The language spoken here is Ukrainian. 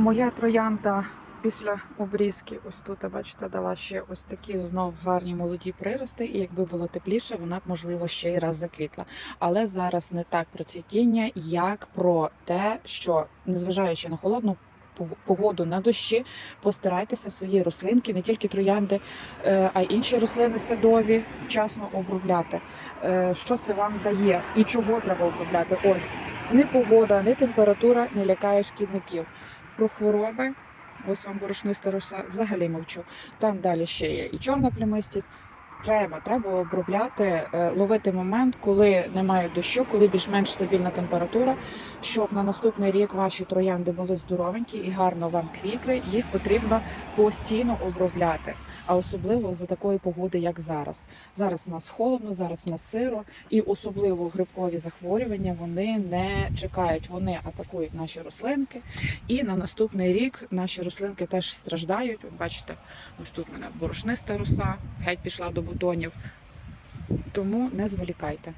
Моя троянда після обрізки, ось тут, бачите, дала ще ось такі знов гарні молоді прирости, і якби було тепліше, вона б, можливо, ще й раз заквітла. Але зараз не так про цвітіння, як про те, що незважаючи на холодну погоду на дощі, постарайтеся свої рослинки, не тільки троянди, е, а й інші рослини садові вчасно обробляти. Е, Що це вам дає і чого треба обробляти? Ось ні погода, ні температура не лякає шкідників. Про хвороби, ось вам борошниста роса, взагалі мовчу. Там далі ще є і чорна плямистість. Треба, треба обробляти, е, ловити момент, коли немає дощу, коли більш-менш стабільна температура, щоб на наступний рік ваші троянди були здоровенькі і гарно вам квітли. Їх потрібно постійно обробляти, а особливо за такої погоди, як зараз. Зараз у нас холодно, зараз у нас сиро, і особливо грибкові захворювання вони не чекають, вони атакують наші рослинки. І на наступний рік наші рослинки теж страждають. От бачите, ось тут мене борошниста роса, геть пішла до бутонів. Тому не зволікайте.